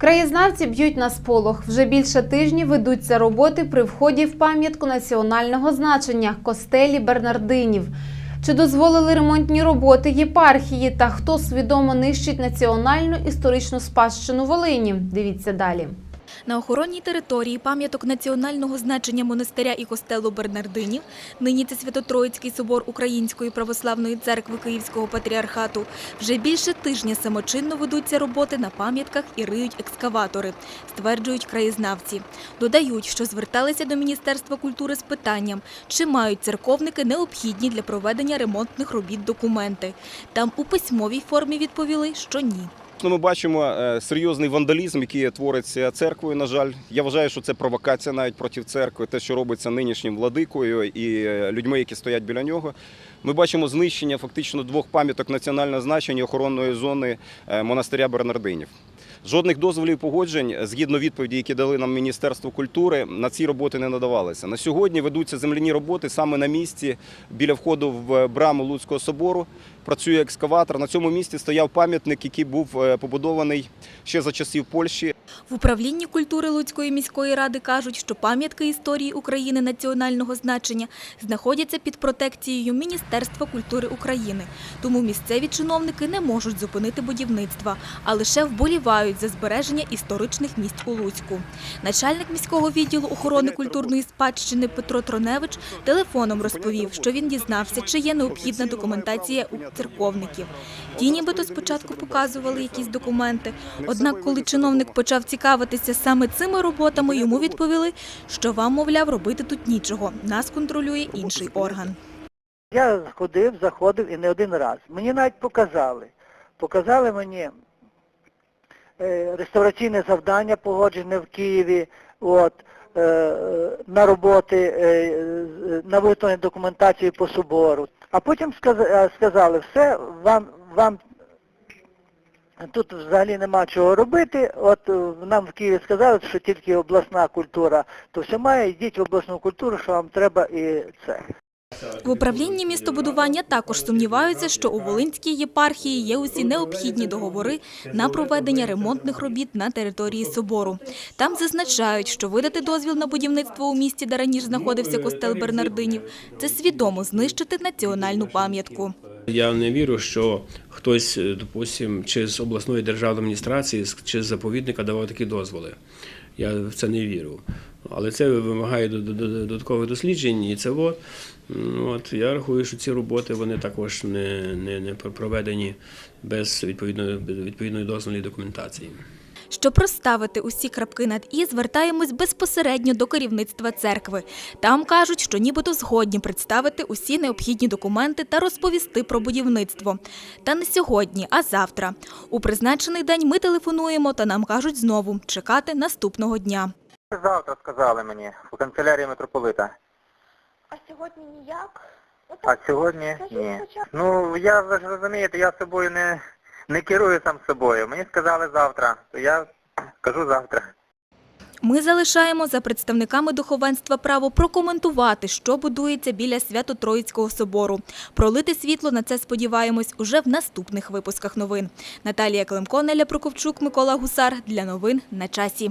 Краєзнавці б'ють на сполох. Вже більше тижні ведуться роботи при вході в пам'ятку національного значення костелі Бернардинів. Чи дозволили ремонтні роботи єпархії та хто свідомо нищить національну історичну спадщину Волині? Дивіться далі. На охоронній території пам'яток національного значення монастиря і костелу Бернардинів, нині це Свято-Троїцький собор Української православної церкви Київського патріархату, вже більше тижня самочинно ведуться роботи на пам'ятках і риють екскаватори, стверджують краєзнавці. Додають, що зверталися до Міністерства культури з питанням, чи мають церковники необхідні для проведення ремонтних робіт документи. Там у письмовій формі відповіли, що ні. Ну, Ми бачимо е, серйозний вандалізм, який твориться церквою. На жаль, я вважаю, що це провокація навіть проти церкви, те, що робиться нинішнім владикою і е, людьми, які стоять біля нього. Ми бачимо знищення фактично двох пам'яток національного значення охоронної зони е, монастиря Бернардинів. Жодних дозволів і погоджень, згідно відповіді, які дали нам Міністерство культури, на ці роботи не надавалися. На сьогодні ведуться земляні роботи саме на місці біля входу в браму Луцького собору. Працює екскаватор. На цьому місці стояв пам'ятник, який був е, побудований ще за часів Польщі. В управлінні культури Луцької міської ради кажуть, що пам'ятки історії України національного значення знаходяться під протекцією Міністерства культури України. Тому місцеві чиновники не можуть зупинити будівництва, а лише вболівають за збереження історичних місць у Луцьку. Начальник міського відділу охорони культурної спадщини Петро Троневич телефоном розповів, що він дізнався, чи є необхідна документація у церковників. Ті нібито спочатку показували якісь документи, однак коли чиновник почав цікавитися саме цими роботами, йому відповіли, що вам, мовляв, робити тут нічого. Нас контролює інший орган. Я ходив, заходив і не один раз. Мені навіть показали. Показали мені е, реставраційне завдання погоджене в Києві, от, е, е, на роботи, на виготовлення документації по собору. А потім е, сказали, все, вам, вам тут взагалі нема чого робити. От е, нам в Києві сказали, що тільки обласна культура то все має, йдіть в обласну культуру, що вам треба і це. В управлінні містобудування також сумніваються, що у Волинській єпархії є усі необхідні договори на проведення ремонтних робіт на території собору. Там зазначають, що видати дозвіл на будівництво у місті, де раніше знаходився костел Бернардинів, це свідомо знищити національну пам'ятку. Я не вірю, що хтось, допустим, чи з обласної державної адміністрації, чи з заповідника давав такі дозволи. Я в це не вірю. Але це вимагає до- до- до- додаткових досліджень, і це от. От я рахую, що ці роботи вони також не, не, не проведені без відповідної відповідної дозвільної документації. Щоб розставити усі крапки над «і», звертаємось безпосередньо до керівництва церкви. Там кажуть, що нібито згодні представити усі необхідні документи та розповісти про будівництво. Та не сьогодні, а завтра. У призначений день ми телефонуємо та нам кажуть знову чекати наступного дня. Завтра сказали мені у канцелярії митрополита. А сьогодні ніяк? Ну, А сьогодні ні. Ну я ви ж розумієте, я собою не, не керую сам собою. Мені сказали завтра, то я кажу завтра. Ми залишаємо за представниками духовенства право прокоментувати, що будується біля Свято-Троїцького собору. Пролити світло на це сподіваємось уже в наступних випусках новин. Наталія Климко, Неля Прокопчук, Микола Гусар. Для новин на часі.